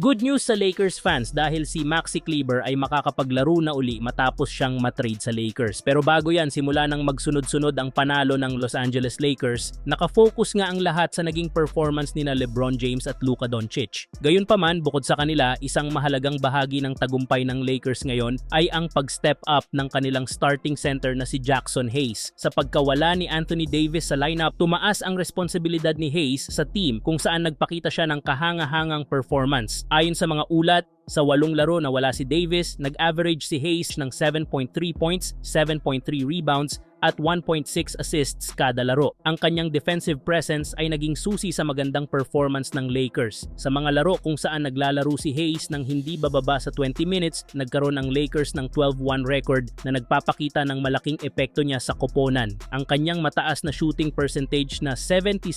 Good news sa Lakers fans dahil si Maxi Kleber ay makakapaglaro na uli matapos siyang matrade sa Lakers. Pero bago yan, simula nang magsunod-sunod ang panalo ng Los Angeles Lakers, nakafocus nga ang lahat sa naging performance ni na LeBron James at Luka Doncic. Gayunpaman, bukod sa kanila, isang mahalagang bahagi ng tagumpay ng Lakers ngayon ay ang pag-step up ng kanilang starting center na si Jackson Hayes. Sa pagkawala ni Anthony Davis sa lineup, tumaas ang responsibilidad ni Hayes sa team kung saan nagpakita siya ng kahanga-hangang performance. Ayon sa mga ulat, sa walong laro na wala si Davis, nag-average si Hayes ng 7.3 points, 7.3 rebounds, at 1.6 assists kada laro. Ang kanyang defensive presence ay naging susi sa magandang performance ng Lakers. Sa mga laro kung saan naglalaro si Hayes ng hindi bababa sa 20 minutes, nagkaroon ang Lakers ng 12-1 record na nagpapakita ng malaking epekto niya sa koponan. Ang kanyang mataas na shooting percentage na 76%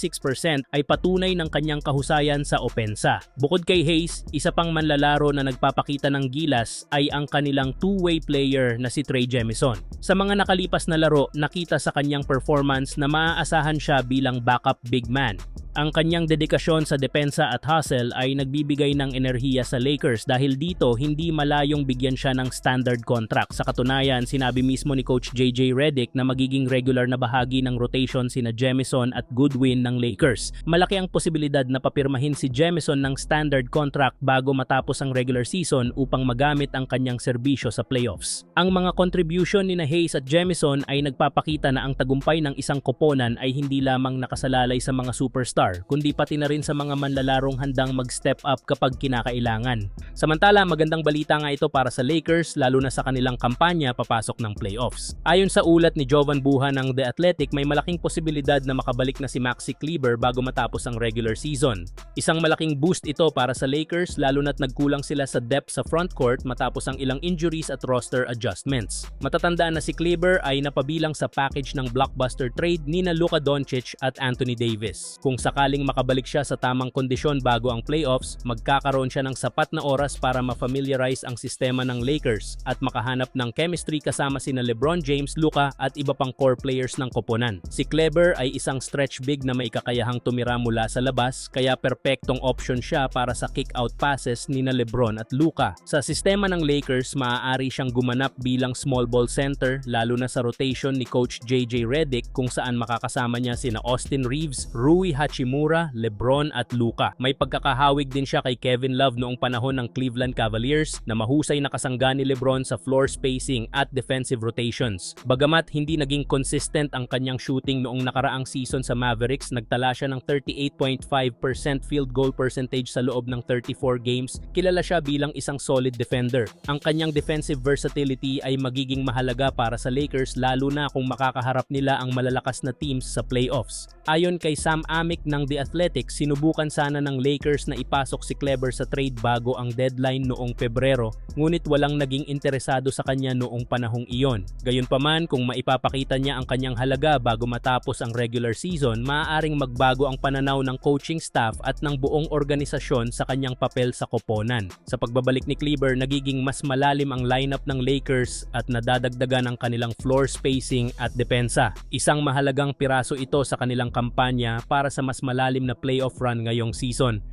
ay patunay ng kanyang kahusayan sa opensa. Bukod kay Hayes, isa pang manlalaro na nagpapakita ng gilas ay ang kanilang two-way player na si Trey Jemison. Sa mga nakalipas na laro, nakita sa kanyang performance na maaasahan siya bilang backup big man. Ang kanyang dedikasyon sa depensa at hustle ay nagbibigay ng enerhiya sa Lakers dahil dito hindi malayong bigyan siya ng standard contract. Sa katunayan, sinabi mismo ni Coach JJ Redick na magiging regular na bahagi ng rotation sina Jemison at Goodwin ng Lakers. Malaki ang posibilidad na papirmahin si Jemison ng standard contract bago matapos ang regular season upang magamit ang kanyang serbisyo sa playoffs. Ang mga contribution ni na Hayes at Jemison ay nagpapakita na ang tagumpay ng isang koponan ay hindi lamang nakasalalay sa mga superstar kundi pati na rin sa mga manlalarong handang mag-step up kapag kinakailangan. Samantala, magandang balita nga ito para sa Lakers lalo na sa kanilang kampanya papasok ng playoffs. Ayon sa ulat ni Jovan Buha ng The Athletic, may malaking posibilidad na makabalik na si Maxi Kleber bago matapos ang regular season. Isang malaking boost ito para sa Lakers lalo na't nagkulang sila sa depth sa front court matapos ang ilang injuries at roster adjustments. Matatandaan na si Kleber ay napabilang sa package ng blockbuster trade ni na Luka Doncic at Anthony Davis. Kung sakaling makabalik siya sa tamang kondisyon bago ang playoffs, magkakaroon siya ng sapat na oras para ma-familiarize ang sistema ng Lakers at makahanap ng chemistry kasama sina LeBron James, Luka at iba pang core players ng koponan. Si Kleber ay isang stretch big na may kakayahang tumira mula sa labas kaya perpektong option siya para sa kick-out passes ni na LeBron at Luka. Sa sistema ng Lakers, maaari siyang gumanap bilang small ball center lalo na sa rotation ni Coach JJ Redick kung saan makakasama niya sina Austin Reeves, Rui Hachimura, LeBron at Luka. May pagkakahawig din siya kay Kevin Love noong panahon ng Cleveland Cavaliers na mahusay na kasangga ni LeBron sa floor spacing at defensive rotations. Bagamat hindi naging consistent ang kanyang shooting noong nakaraang season sa Mavericks, nagtala siya ng 38.5% field goal percentage sa loob ng 34 games. Kilala siya bilang isang solid defender. Ang kanyang defensive versatility ay magiging mahalaga para sa Lakers lalo na kung makakaharap nila ang malalakas na teams sa playoffs. Ayon kay Sam Amick ng The Athletic, sinubukan sana ng Lakers na ipasok si Kleber sa trade bago ang deadline noong Pebrero, ngunit walang naging interesado sa kanya noong panahong iyon. Gayunpaman, kung maipapakita niya ang kanyang halaga bago matapos ang regular season, maaaring magbago ang pananaw ng coaching staff at ng buong organisasyon sa kanyang papel sa koponan. Sa pagbabalik ni Kleber, nagiging mas malalim ang lineup ng Lakers at nadadagdagan ang kanilang floor spacing at depensa. Isang mahalagang piraso ito sa kanilang kampanya para sa mas malalim na playoff run ngayong season.